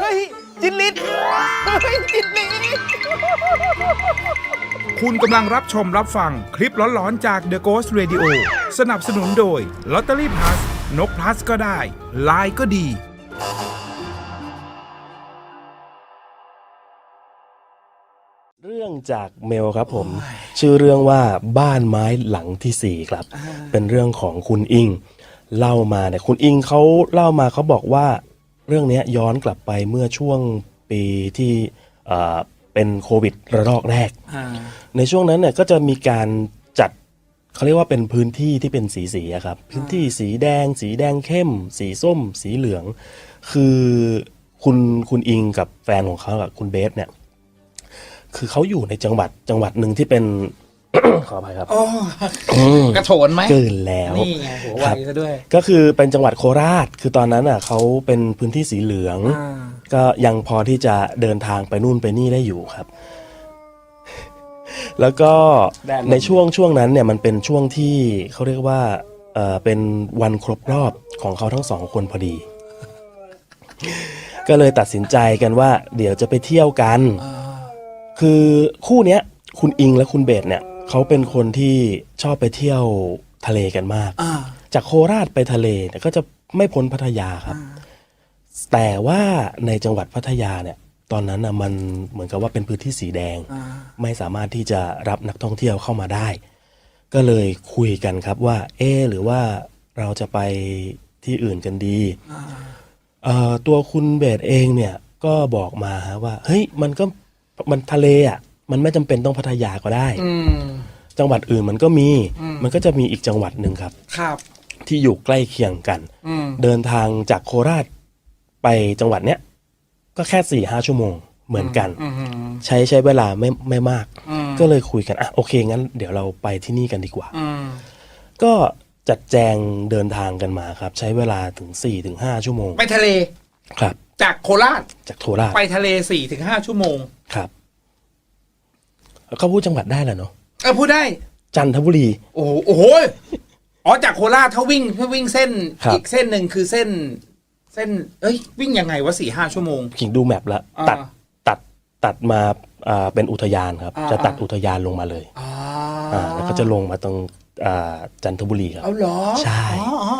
เฮ้ย จินลิศเฮ้ย จินลิศคุณกำลังรับชมรับฟังคลิปหลอนๆจาก The Ghost Radio สนับสนุนโดย Lottery Plus นก plus ก็ได้ ลายก็ดี จากเมลครับผม ชื่อเรื่องว่าบ้านไม้หลังที่สี่ครับ เป็นเรื่องของคุณอิง เล่ามาเนี่ยคุณอิงเขาเล่ามาเขาบอกว่า เรื่องเนี้ยย้อนกลับไปเมื่อช่วงปีที่เอ่อเป็นโควิดระลอกแรก ในช่วงนั้นเนี่ยก็จะมีการจัดเขาเรียกว่าเป็นพื้นที่ที่เป็นสีสีอะครับ พื้นที่สีแดง สีแดงเข้ม สีส้ม สีเหลือง คือคุณคุณอิงกับแฟนของเขากับคุณเบสเนี่ย คือเขาอยู่ในจังหวัดจังหวัดหนึ่งที่เป็น ขออภัยครับโอ้อืมกระโถนไหมเกินแล้ว นี่ไงหัวไวครับซะด้วยก็คือเป็นจังหวัดโคราช คือตอนนั้นอะเขาเป็นพื้นที่สีเหลือง อ่าก็ยังพอที่จะเดินทางไปนู่นไปนี่ได้อยู่ครับ แล้วก็แดนลมในช่วงช่วงนั้นเนี่ยมันเป็นช่วงที่เขาเรียกว่าเออเป็นวันครบรอบของเขาทั้งสองคนพอดี ก็เลยตัดสินใจกันว่า เดี๋ยวจะไปเที่ยวกัน อ่า คือคู่เนี้ยคุณอิงและคุณเบสเนี่ยเขาเป็นคนที่ชอบไปเที่ยวทะเลกันมาก อ่า จากโคราชไปทะเลเนี่ยก็จะไม่พ้นพัทยาครับ แต่ว่าในจังหวัดพัทยาเนี่ย ตอนนั้นนะมันเหมือนกับว่าเป็นพื้นที่สีแดงอ่าไม่สามารถที่จะรับนักท่องเที่ยวเข้ามาได้ ก็เลยคุยกันครับว่า เออหรือว่าเราจะไปที่อื่นกันดีเอ่อตัวคุณเบสเองเนี่ยก็บอกมาฮะว่า เฮ้ยมันก็ มันทะเลอะมันไม่จำเป็นต้องพัทยาก็ได้ อืม จังหวัดอื่นมันก็มี อืม มันก็จะมีอีกจังหวัดหนึ่งครับ ครับ ที่อยู่ใกล้เคียงกัน อืม เดินทางจากโคราชไปจังหวัดเนี้ยก็แค่สี่ห้าชั่วโมงเหมือนกัน อืมอืมใช้ใช้เวลาไม่ไม่มาก อืม ก็เลยคุยกันอะโอเคงั้นเดี๋ยวเราไปที่นี่กันดีกว่า อืม ก็จัดแจงเดินทางกันมาครับ ใช้เวลาถึง4ี่ถึงห้าชั่วโมงไปทะเล ครับ จากโคราชจากโคราชไปทะเลสี่ถึงห้าชั่วโมงครับเขาพูดจังหวัดได้แหละเนาะเออพูดได้ จันทบุรี โอ้โหโอ้โหอ๋อจากโคราชถ้าวิ่งถ้าวิ่งเส้นครับอีกเส้นหนึ่งคือเส้น เส้น เอ้ย วิ่งยังไงวะสี่ห้าชั่วโมงขิงดูแมปแล้วอ่าตัดตัดตัดมาอ่าเป็นอุทยานครับอ่าจะตัดอุทยานลงมาเลยอ่าอ่าแล้วก็จะลงมาตรงอ่าจันทบุรีครับเอาเหรอใช่อ๋ออ๋ออ๋ออ๋อ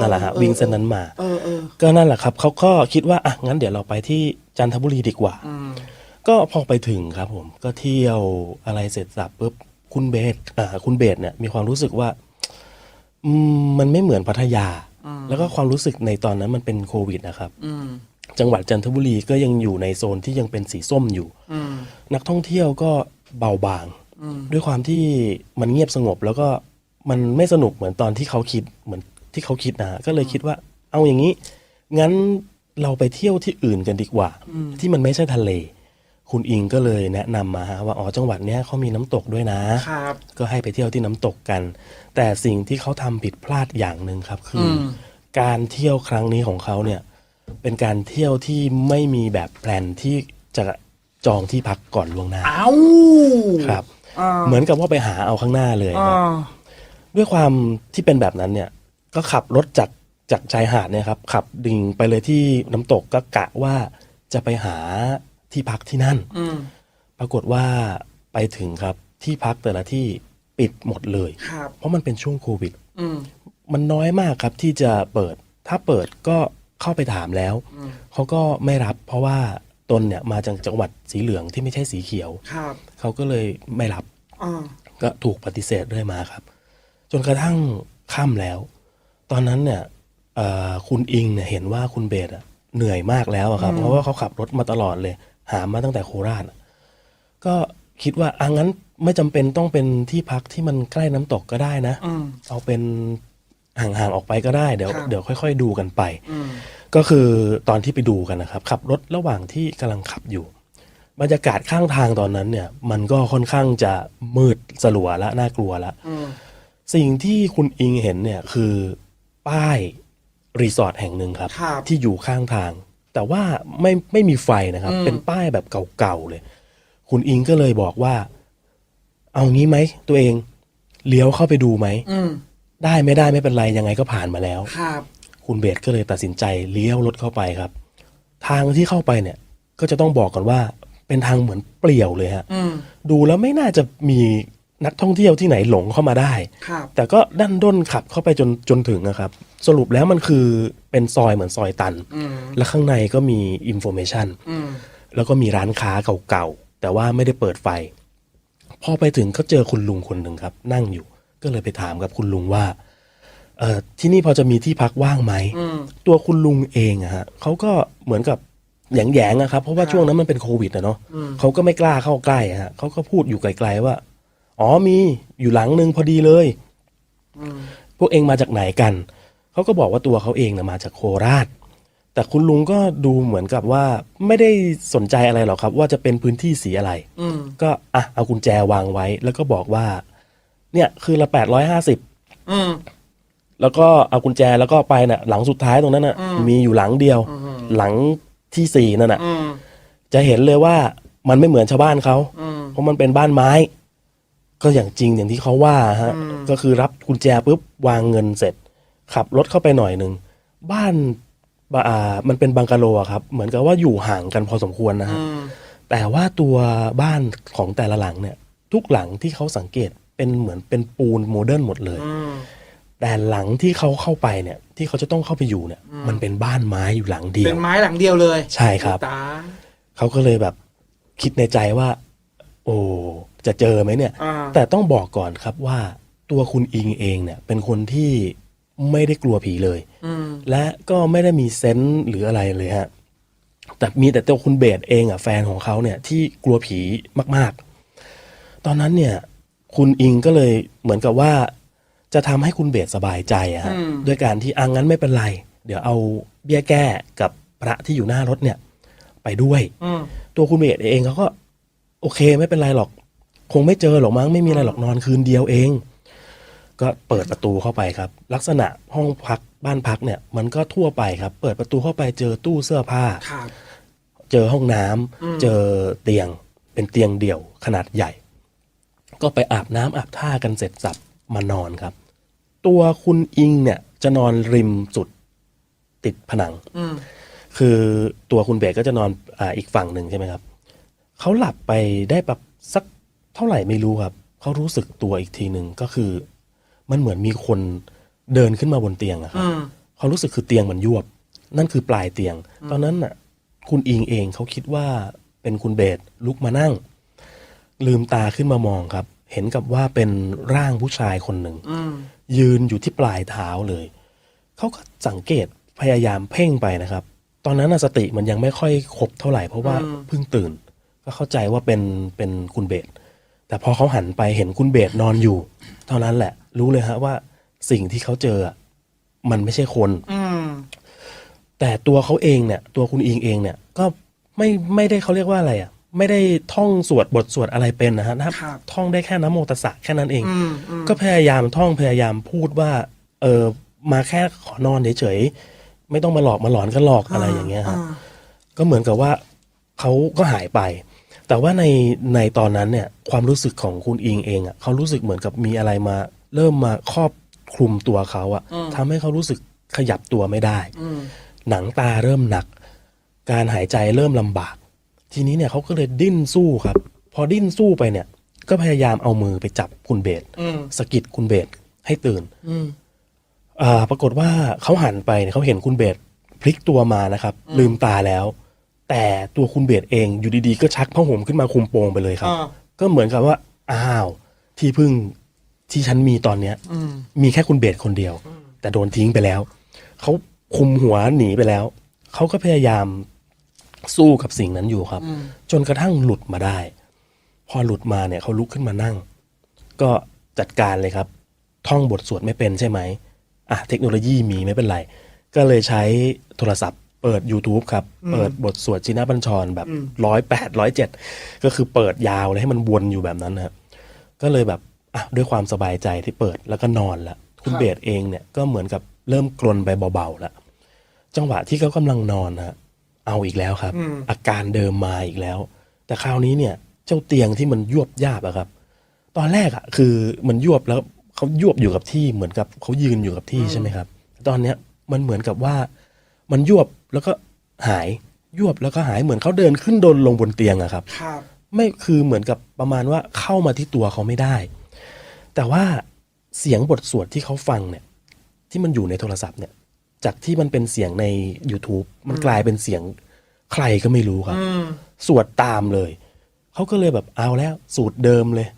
นั่นแหละฮะวิ่งเส้นนั้นมาเออเออก็นั่นแหละครับเขาก็คิดว่าอะงั้นเดี๋ยวเราไปที่จันทบุรีดีกว่าอืมก็พอไปถึงครับผมก็เที่ยวอะไรเสร็จสับปุ๊บคุณเบสอ่าคุณเบสเนี่ยมีความรู้สึกว่าอืมมันไม่เหมือนพัทยา แล้วก็ความรู้สึกในตอนนั้นมันเป็นโควิดนะครับอืมจังหวัดจันทบุรีก็ยังอยู่ในโซนที่ยังเป็นสีส้มอยู่อืมนักท่องเที่ยวก็เบาบางอืมด้วยความที่มันเงียบสงบแล้วก็มันไม่สนุกเหมือนตอนที่เขาคิดเหมือน ที่เขาคิดนะฮะก็เลยคิดว่า เอาอย่างนี้ งั้นเราไปเที่ยวที่อื่นกันดีกว่า ที่มันไม่ใช่ทะเล คุณอิงก็เลยแนะนำมาฮะว่าอ๋อจังหวัดเนี้ยเขามีน้ำตกด้วยนะครับก็ให้ไปเที่ยวที่น้ำตกกัน แต่สิ่งที่เขาทำผิดพลาดอย่างหนึ่งครับ คืออมการเที่ยวครั้งนี้ของเขาเนี่ยเป็นการเที่ยวที่ไม่มีแบบแพลนที่จะจองที่พักก่อนล่วงหน้าเอ้าครับอ่าเหมือนกับว่าไปหาเอาข้างหน้าเลยอ่ครับาด้วยความที่เป็นแบบนั้นเนี่ย ก็ขับรถจากจากชายหาดเนี่ยครับขับดิ่งไปเลยที่น้ำตกก็กะว่าจะไปหาที่พักที่นั่นอืมปรากฏว่าไปถึงครับที่พักแต่ละที่ปิดหมดเลยครับเพราะมันเป็นช่วงโควิดอืมมันน้อยมากครับที่จะเปิด ถ้าเปิดก็เข้าไปถามแล้วอืมเขาก็ไม่รับ เพราะว่าตนเนี่ยมาจากจังหวัดสีเหลืองที่ไม่ใช่สีเขียวครับเขาก็เลยไม่รับอ่าก็ถูกปฏิเสธเรื่อยมาครับ จนกระทั่งค่ำแล้ว ตอนนั้นเนี่ยเอ่อคุณอิงเนี่ยเห็นว่าคุณเบสอะเหนื่อยมากแล้วอะครับ เพราะว่าเขาขับรถมาตลอดเลย หามาตั้งแต่โคราชอะก็คิดว่าอะงั้นไม่จำเป็นต้องเป็นที่พักที่มันใกล้น้ำตกก็ได้นะ อืม เอาเป็นห่างๆออกไปก็ได้เดี๋ยวครับ เดี๋ยวค่อย ๆ ดูกันไป อืม ก็คือตอนที่ไปดูกันนะครับขับรถระหว่างที่กำลังขับอยู่ บรรยากาศข้างทางตอนนั้นเนี่ย มันก็ค่อนข้างจะมืดสลัวและน่ากลัวละ อืม สิ่งที่คุณอิงเห็นเนี่ยคือ ป้ายรีสอร์ทแห่งหนึ่งครับ ครับ ที่อยู่ข้างทาง แต่ว่าไม่ไม่มีไฟนะครับ อืม เป็นป้ายแบบเก่าๆเลย คุณอิงก็เลยบอกว่า เอางี้ไหมตัวเองเลี้ยวเข้าไปดูไหม อืมได้ไม่ได้ไม่เป็นไรยังไงก็ผ่านมาแล้ว ครับ คุณเบสก็เลยตัดสินใจเลี้ยวรถเข้าไปครับ ทางที่เข้าไปเนี่ย ก็จะต้องบอกก่อนว่า เป็นทางเหมือนเปลี่ยวเลยฮะ อืมดูแล้วไม่น่าจะมี นักท่องเที่ยวที่ไหนหลงเข้ามาได้ ครับ แต่ก็ดันด้นขับเข้าไปจนจนถึงนะครับ สรุปแล้วมันคือเป็นซอยเหมือนซอยตัน อืม และข้างในก็มีอินโฟเมชันอืม แล้วก็มีร้านค้าเก่าๆ แต่ว่าไม่ได้เปิดไฟ พอไปถึงก็เจอคุณลุงคนหนึ่งครับ นั่งอยู่ ก็เลยไปถามกับคุณลุงว่าเออที่นี่พอจะมีที่พักว่างไหม อืม ตัวคุณลุงเองอะฮะเขาก็เหมือนกับแหยงๆอะครับ เพราะว่าครับช่วงนั้นมันเป็นโควิดอะเนาะอืมเขาก็ไม่กล้าเข้าใกล้อะฮะเขาก็พูดอยู่ไกลๆว่า อ๋อมีอยู่หลังหนึ่งพอดีเลยอืมพวกเองมาจากไหนกัน เขาก็บอกว่าตัวเขาเองนะมาจากโคราช แต่คุณลุงก็ดูเหมือนกับว่าไม่ได้สนใจอะไรหรอกครับ ว่าจะเป็นพื้นที่สีอะไรอืมก็อะเอากุญแจวางไว้ แล้วก็บอกว่า เนี่ย คือละแปดร้อยห้าสิบอืมแล้วก็เอากุญแจแล้วก็ไปน่ะ หลังสุดท้ายตรงนั้นน่ะอืมมีอยู่หลังเดียวอืมหลังที่สี่นั่นน่ะอืมจะเห็นเลยว่ามันไม่เหมือนชาวบ้านเขาอืมเพราะมันเป็นบ้านไม้ ก็อย่างจริงอย่างที่เขาว่าฮะอืมก็คือรับกุญแจปุ๊บวางเงินเสร็จ ขับรถเข้าไปหน่อยหนึ่งบ้านบอ่ามันเป็นบังกะโลอะครับ เหมือนกับว่าอยู่ห่างกันพอสมควรนะฮะอืมแต่ว่าตัวบ้านของแต่ละหลังเนี่ย ทุกหลังที่เขาสังเกตเป็นเหมือนเป็นปูนโมเดิร์นหมดเลยอืมแต่หลังที่เขาเข้าไปเนี่ย ที่เขาจะต้องเข้าไปอยู่เนี่ย มันเป็นบ้านไม้อยู่หลังเดียเป็วนไม้หลังเดียวเลย ใช่ครับตายเขาก็เลยแบบคิดในใจว่า โอ้ จะเจอไหมเนี่ย อ่า แต่ต้องบอกก่อนครับว่าตัวคุณอิงเองเนี่ย เป็นคนที่ไม่ได้กลัวผีเลย อืม และก็ไม่ได้มีเซนส์หรืออะไรเลยฮะ แต่มีแต่ตัวคุณเบสเองอะแฟนของเขาเนี่ยที่กลัวผีมาก ๆ ตอนนั้นเนี่ย คุณอิงก็เลยเหมือนกับว่าจะทำให้คุณเบสสบายใจอะฮะอืม ด้วยการที่อังงั้นไม่เป็นไร เดี๋ยวเอาเบี้ยแก้กับพระที่อยู่หน้ารถเนี่ย ไปด้วย อืม ตัวคุณเบสเองเขาก็ โอเคไม่เป็นไรหรอก คงไม่เจอหรอกมั้งไม่มีอะไรหรอกนอนคืนเดียวเอง ก็เปิดประตูเข้าไปครับ ลักษณะห้องพักบ้านพักเนี่ย มันก็ทั่วไปครับ เปิดประตูเข้าไปเจอตู้เสื้อผ้า ครับ เจอห้องน้ำอืม เจอเตียงเป็นเตียงเดี่ยวขนาดใหญ่ ก็ไปอาบน้ำอาบท่ากันเสร็จสับมานอนครับ ตัวคุณอิงเนี่ยจะนอนริมสุดติดผนัง อืม คือตัวคุณเบสก็จะนอนอ่าอีกฝั่งหนึ่งใช่ไหมครับ เขาหลับไปได้แบบสัก เท่าไหร่ไม่รู้ครับ เขารู้สึกตัวอีกทีหนึ่งก็คือ มันเหมือนมีคนเดินขึ้นมาบนเตียงอะครับอืมเขารู้สึกคือเตียงมันยวบ นั่นคือปลายเตียง ตอนนั้นน่ะ คุณอิงเองเขาคิดว่าเป็นคุณเบสลุกมานั่ง ลืมตาขึ้นมามองครับ เห็นกับว่าเป็นร่างผู้ชายคนหนึ่งอืมยืนอยู่ที่ปลายเท้าเลย เขาก็สังเกตพยายามเพ่งไปนะครับ ตอนนั้นน่ะสติมันยังไม่ค่อยครบเท่าไหร่เพราะว่าอืมเพิ่งตื่น ก็เข้าใจว่าเป็นเป็นคุณเบส แต่พอเขาหันไปเห็นคุณเบสนอนอยู่ เท่านั้นแหละ รู้เลยฮะว่าสิ่งที่เขาเจออะมันไม่ใช่คน อืม แต่ตัวเขาเองเนี่ย ตัวคุณอิงเองเนี่ย ก็ไม่ไม่ได้เขาเรียกว่าอะไรอะ ไม่ได้ท่องสวดบทสวดอะไรเป็นนะฮะถ้าครับ ท่องได้แค่นะโมตัสสะแค่นั้นเอง อืมอืมก็พยายามท่องพยายามพูดว่า เออมาแค่ขอนอนเฉยๆไม่ต้องมาหลอกมาหลอนกันหลอกอะไรอย่างเงี้ยฮะอ่าก็เหมือนกับว่าเขาก็หายไป แต่ว่าในในตอนนั้นเนี่ยความรู้สึกของคุณอิงเองอะเขารู้สึกเหมือนกับมีอะไรมา เริ่มมาครอบคลุมตัวเขาอะทำให้เขารู้สึกขยับตัวไม่ได้อืมหนังตาเริ่มหนัก การหายใจเริ่มลำบาก ทีนี้เนี่ยเขาก็เลยดิ้นสู้ครับ พอดิ้นสู้ไปเนี่ย ก็พยายามเอามือไปจับคุณเบสอืมสะกิดคุณเบสให้ตื่นอืมอ่าปรากฏว่าเขาหันไปเนี่ยเขาเห็นคุณเบสพลิกตัวมานะครับ ลืมตาแล้ว แต่ตัวคุณเบสเองอยู่ดีๆ ก็ชักผ้าห่มขึ้นมาคลุมโปงไปเลยครับ อ่า ก็เหมือนกับว่าอ้าวที่พึ่งที่ฉันมีตอนเนี้ย อืม มีแค่คุณเบสคนเดียว แต่โดนทิ้งไปแล้ว เขาคุมหัวหนีไปแล้ว เขาก็พยายามสู้กับสิ่งนั้นอยู่ครับอืมจนกระทั่งหลุดมาได้ พอหลุดมาเนี่ยเขาลุกขึ้นมานั่ง ก็จัดการเลยครับ ท่องบทสวดไม่เป็นใช่ไหมอะเทคโนโลยีมีไม่เป็นไร ก็เลยใช้โทรศัพท์ เปิด YouTube ครับ เปิดบทสวดชินบัญชรแบบร้อยแปดร้อยเจ็ดก็คือเปิดยาวเลยให้มันวนอยู่แบบนั้นนะครับก็เลยแบบอะด้วยความสบายใจที่เปิดแล้วก็นอนละคุณครับเบสเองเนี่ยก็เหมือนกับเริ่มกลนไปเบาๆแล้วจังหวะที่เขากำลังนอนฮะเอาอีกแล้วครับ อาการเดิมมาอีกแล้ว แต่คราวนี้เนี่ย เจ้าเตียงที่มันยวบยาบอะครับ ตอนแรกอะคือมันยวบแล้วเขายวบอยู่กับที่เหมือนกับเขายืนอยู่กับที่ใช่ไหมครับ ตอนเนี้ยมันเหมือนกับว่า มันยวบแล้วก็หายยวบแล้วก็หายเหมือนเขาเดินขึ้นดนลงบนเตียงอะครับ ครับ ไม่คือเหมือนกับประมาณว่าเข้ามาที่ตัวเขาไม่ได้ แต่ว่าเสียงบทสวดที่เขาฟังเนี่ย ที่มันอยู่ในโทรศัพท์เนี่ย จากที่มันเป็นเสียงใน YouTube มันกลายเป็นเสียงใครก็ไม่รู้ครับ อืม สวดตามเลย เขาก็เลยแบบเอาแล้วสูตรเดิมเลย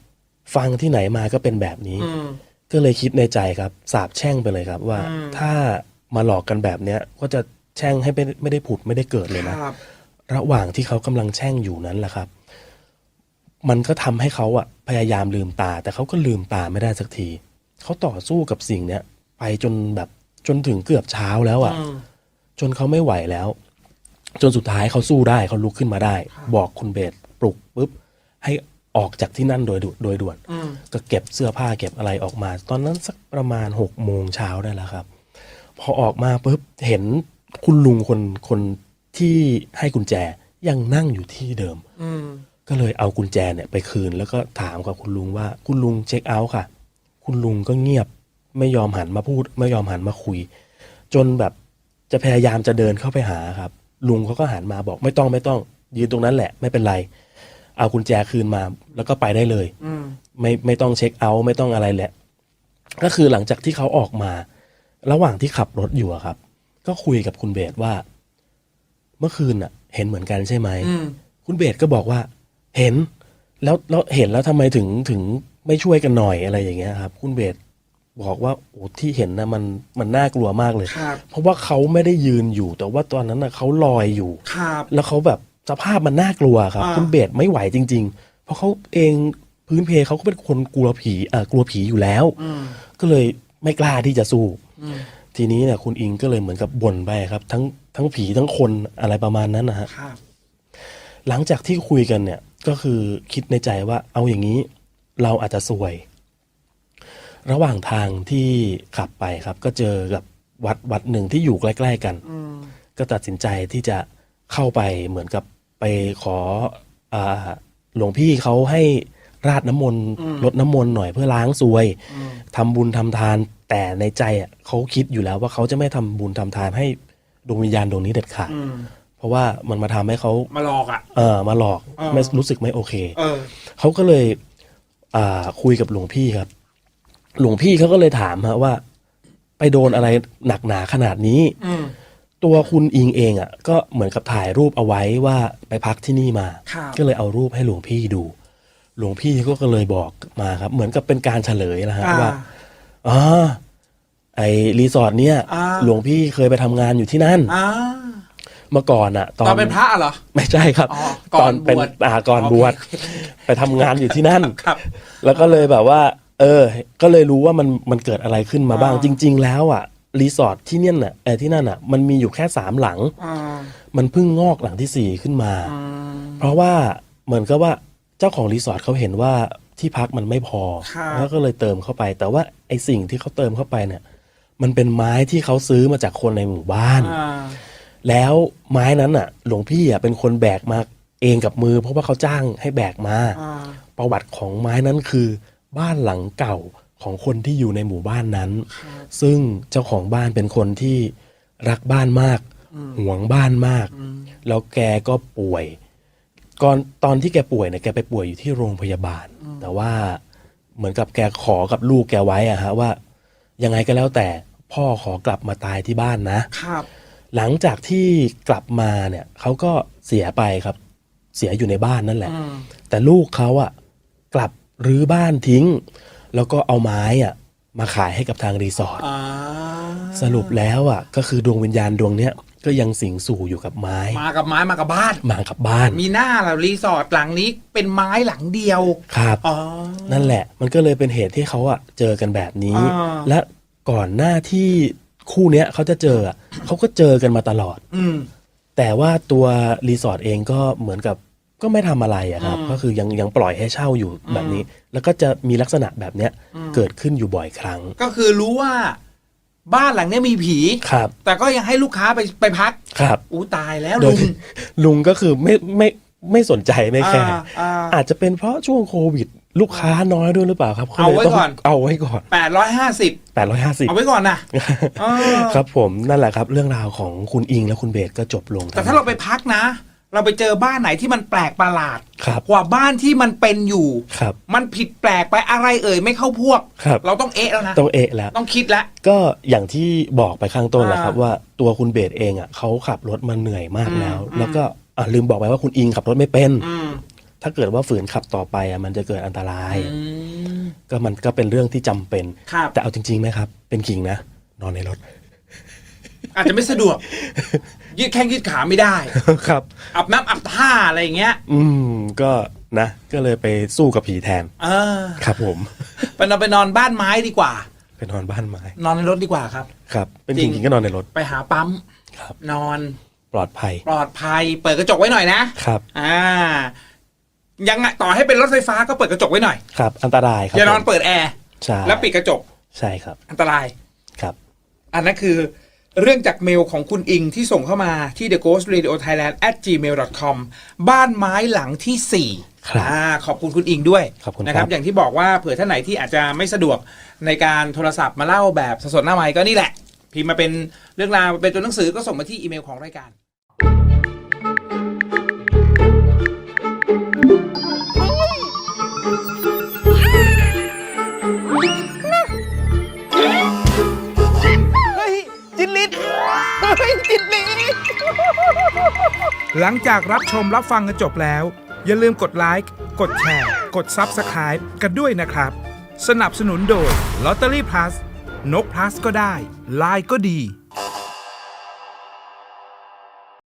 ฟังที่ไหนมาก็เป็นแบบนี้ อืม ก็เลยคิดในใจครับ สาบแช่งไปเลยครับว่าอืมถ้ามาหลอกกันแบบเนี้ยก็จะ แช่งให้ไม่ไม่ได้ผุดไม่ได้เกิดเลยนะครับระหว่างที่เขากำลังแช่งอยู่นั้นแหละครับ มันก็ทำให้เขาอะพยายามลืมตา แต่เขาก็ลืมตาไม่ได้สักทีเขาต่อสู้กับสิ่งเนี้ยไปจนแบบจนถึงเกือบเช้าแล้วอะอืมจนเขาไม่ไหวแล้ว จนสุดท้ายเขาสู้ได้เขาลุกขึ้นมาได้ บอกคุณเบสปลุกปุ๊บให้ออกจากที่นั่นโดยด่วนโดยด่วนอืมก็เก็บเสื้อผ้าเก็บอะไรออกมา ตอนนั้นสักประมาณหกโมงเช้าได้แล้วครับ พอออกมาปุ๊บเห็น คุณลุงคนคนที่ให้กุญแจยังนั่งอยู่ที่เดิม อืม ก็เลยเอากุญแจเนี่ยไปคืนแล้วก็ถามกับคุณลุงว่าคุณลุงเช็คเอาท์ค่ะ คุณลุงก็เงียบไม่ยอมหันมาพูด ไม่ยอมหันมาคุย จนแบบจะพยายามจะเดินเข้าไปหาครับ ลุงเขาก็หันมาบอกไม่ต้องไม่ต้อง ยืนตรงนั้นแหละ ไม่เป็นไร เอากุญแจคืนมา แล้วก็ไปได้เลย อืม ไม่ไม่ต้องเช็คเอาท์ไม่ต้องอะไรแหละ ก็คือหลังจากที่เขาออกมา ระหว่างที่ขับรถอยู่อะครับ ก็คุยกับคุณเบสว่า เมื่อคืนน่ะ เห็นเหมือนกันใช่ไหมอืมคุณเบสก็บอกว่า เห็น แล้วแล้วเห็นแล้วทำไมถึงถึงไม่ช่วยกันหน่อยอะไรอย่างเงี้ยครับ คุณเบสบอกว่าโอ้ที่เห็นนะมันมันน่ากลัวมากเลยครับเพราะว่าเขาไม่ได้ยืนอยู่ แต่ว่าตอนนั้นนะเขาลอยอยู่ครับแล้วเขาแบบสภาพมันน่ากลัวครับอ่าคุณเบสไม่ไหวจริง ๆ เพราะเขาเองพื้นเพเขาก็เป็นคนกลัวผีอ่ากลัวผีอยู่แล้วอืมก็เลยไม่กล้าที่จะสู้อืม ทีนี้เนี่ยคุณอิงก็เลยเหมือนกับบ่นไปครับ ทั้งทั้งผีทั้งคนอะไรประมาณนั้นนะฮะครับ หลังจากที่คุยกันเนี่ย ก็คือคิดในใจว่าเอาอย่างนี้ เราอาจจะซวย ระหว่างทางที่ขับไปครับ ก็เจอกับวัดวัดหนึ่งที่อยู่ใกล้ ๆ กันอืมก็ตัดสินใจที่จะเข้าไปเหมือนกับไปขออาหลวงพี่เขาให้ราดน้ำมนต์ลดน้ำมนต์หน่อยเพื่อล้างซวยอืมทำบุญทำทาน แต่ในใจอะเขาคิดอยู่แล้วว่าเขาจะไม่ทำบุญทำทานให้ดวงวิญญาณดวงนี้เด็ดขาดอืมเพราะว่ามันมาทำให้เขามาหลอกอะ เออมาหลอกอ่าไม่รู้สึกไม่โอเค เออ เขาก็เลยอ่าคุยกับหลวงพี่ครับ หลวงพี่เขาก็เลยถามฮะว่า ไปโดนอะไรหนักหนาขนาดนี้ อืม ตัวคุณอิงเองอะ ก็เหมือนกับถ่ายรูปเอาไว้ว่าไปพักที่นี่มา ครับ ก็เลยเอารูปให้หลวงพี่ดู หลวงพี่ก็เลยบอกมาครับ เหมือนกับเป็นการเฉลยนะฮะอ่าว่าอ๋อ ไอรีสอร์ทเนี้ยอ่า หลวงพี่เคยไปทำงานอยู่ที่นั่น อ่าเมื่อก่อนอะตอนตอนเป็นพระเหรอ ไม่ใช่ครับ อ๋อก่อนเป็นบวชอ่าก่อนโอเคบวชไปทำงานอยู่ที่นั่น ครับ แล้วก็เลยแบบว่า เออ ก็เลยรู้ว่ามันมันเกิดอะไรขึ้นมาบ้าง อ่า จริง ๆ แล้วอะรีสอร์ทที่เนี่ยน่ะเออที่นั่นอะมันมีอยู่แค่สามหลัง อ่ามันเพิ่งงอกหลังที่สี่ขึ้นมา อืม เพราะว่าเหมือนกับว่าเจ้าของรีสอร์ทเขาเห็นว่าที่พักมันไม่พอครับแล้วก็เลยเติมเข้าไป แต่ว่าไอสิ่งที่เขาเติมเข้าไปเนี่ย มันเป็นไม้ที่เขาซื้อมาจากคนในหมู่บ้าน อ่าแล้วไม้นั้นอะ หลวงพี่อะเป็นคนแบกมาเองกับมือ เพราะว่าเขาจ้างให้แบกมา อ่าประวัติของไม้นั้นคือ บ้านหลังเก่าของคนที่อยู่ในหมู่บ้านนั้น ซึ่งเจ้าของบ้านเป็นคนที่รักบ้านมากหวงบ้านมาก แล้วแกก็ป่วย ก่อนตอนที่แกป่วยเนี่ยแกไปป่วยอยู่ที่โรงพยาบาล แต่ว่าเหมือนกับแกขอกับลูกแกไว้อะฮะว่า ยังไงก็แล้วแต่ พ่อขอกลับมาตายที่บ้านนะครับ หลังจากที่กลับมาเนี่ยเขาก็เสียไปครับ เสียอยู่ในบ้านนั่นแหละอืมแต่ลูกเขาอะกลับรื้อบ้านทิ้ง แล้วก็เอาไม้อะมาขายให้กับทางรีสอร์ทอ่าสรุปแล้วอะก็คือดวงวิญญาณดวงเนี้ยก็ยังสิงสู่อยู่กับไม้ มากับไม้มากับบ้าน มากับบ้าน มีหน้าเรารีสอร์ทหลังนี้เป็นไม้หลังเดียวครับอ๋อนั่นแหละ มันก็เลยเป็นเหตุที่เขาอะเจอกันแบบนี้อ่าและ ก่อนหน้าที่คู่เนี้ยเขาจะเจออะเขาก็เจอกันมาตลอด อืม แต่ว่าตัวรีสอร์ทเองก็เหมือนกับก็ไม่ทำอะไรอะครับอืมก็คือยังยังปล่อยให้เช่าอยู่แบบนี้ แล้วก็จะมีลักษณะแบบเนี้ยเกิดขึ้นอยู่บ่อยครั้งก็คือรู้ว่า บ้านหลังเนี้ยมีผี ครับแต่ก็ยังให้ลูกค้าไปไปพัก ครับ อู้ตายแล้วโดลุยง ลุงก็คือไม่ไม่ไม่สนใจไม่แคร์อ่าอ่า อาจจะเป็นเพราะช่วงโควิด ลูกค้าน้อยด้วยหรือเปล่าครับเอาไว้ลยต้งก่อน เอาไว้ก่อนแปดร้อยห้าสิบแปดร้อยห้าสิบเอาไว้ก่อนนะเออครับผมนั่นแหละครับ เรื่องราวของคุณอิงและคุณเบสก็จบลง แต่ถ้าเราไปพักนะ เราไปเจอบ้านไหนที่มันแปลกประหลาดครับกว่าบ้านที่มันเป็นอยู่ครับมันผิดแปลกไปอะไรเอ่ยไม่เข้าพวกครับเราต้องเอะแล้วนะต้องเอะแล้วต้องคิดแล้วก็อย่างที่บอกไปข้างต้นแหละครับอ่าว่าตัวคุณเบสเองอะเขาขับรถมาเหนื่อยมากอืมแล้วอืมแล้วก็อะลืมบอกไปว่าคุณอิงขับรถไม่เป็นอืม ถ้าเกิดว่าฝืนขับต่อไปอะมันจะเกิดอันตราย อืม ก็มันก็เป็นเรื่องที่จำเป็น ครับ แต่เอาจริงๆนะครับ เป็นขิงนะ นอนในรถ อาจจะไม่สะดวก ยืดแข้งยืดขาไม่ได้ครับ อาบน้ำอาบท่าอะไรอย่างเงี้ยอืมก็นะ ก็เลยไปสู้กับผีแทน เออครับผม ไปนอนไปนอนบ้านไม้ดีกว่า ไปนอนบ้านไม้ นอนในรถดีกว่าครับ ครับ เป็นจริขิงงขิงก็นอนในรถ ไปหาปั๊มครับ นอนปลอดภัย ปลอดภัย เปิดกระจกไว้หน่อยนะครับ อ่า ยังไงต่อให้เป็นรถไฟฟ้าก็เปิดกระจกไว้หน่อยครับ อันตรายครับอย่านอนผมเปิดแอร์ใช่แล้วปิดกระจกใช่ครับ อันตรายครับ อันนั้นคือเรื่องจากเมลของคุณอิงที่ส่งเข้ามาที่ the ghost radio thailand at gmail com บ้านไม้หลังที่ 4 ครับอ่าขอบคุณคุณอิงด้วยขอบคุณนะคครัรับบอย่างที่บอกว่าเผื่อท่านไหนที่อาจจะไม่สะดวกในการโทรศัพท์มาเล่าแบบสดๆหน้าไมค์ก็นี่แหละ พิมพ์มาเป็นเรื่องราวเป็นตัวหนังสือก็ส่งมาที่อีเมลของรายการ หลังจากรับชมรับฟังกันจบแล้ว อย่าลืมกดไลค์ กดแชร์ กด Subscribe กันด้วยนะครับ สนับสนุนโดย Lottery Plus นก plus ก็ได้ ลายก็ดี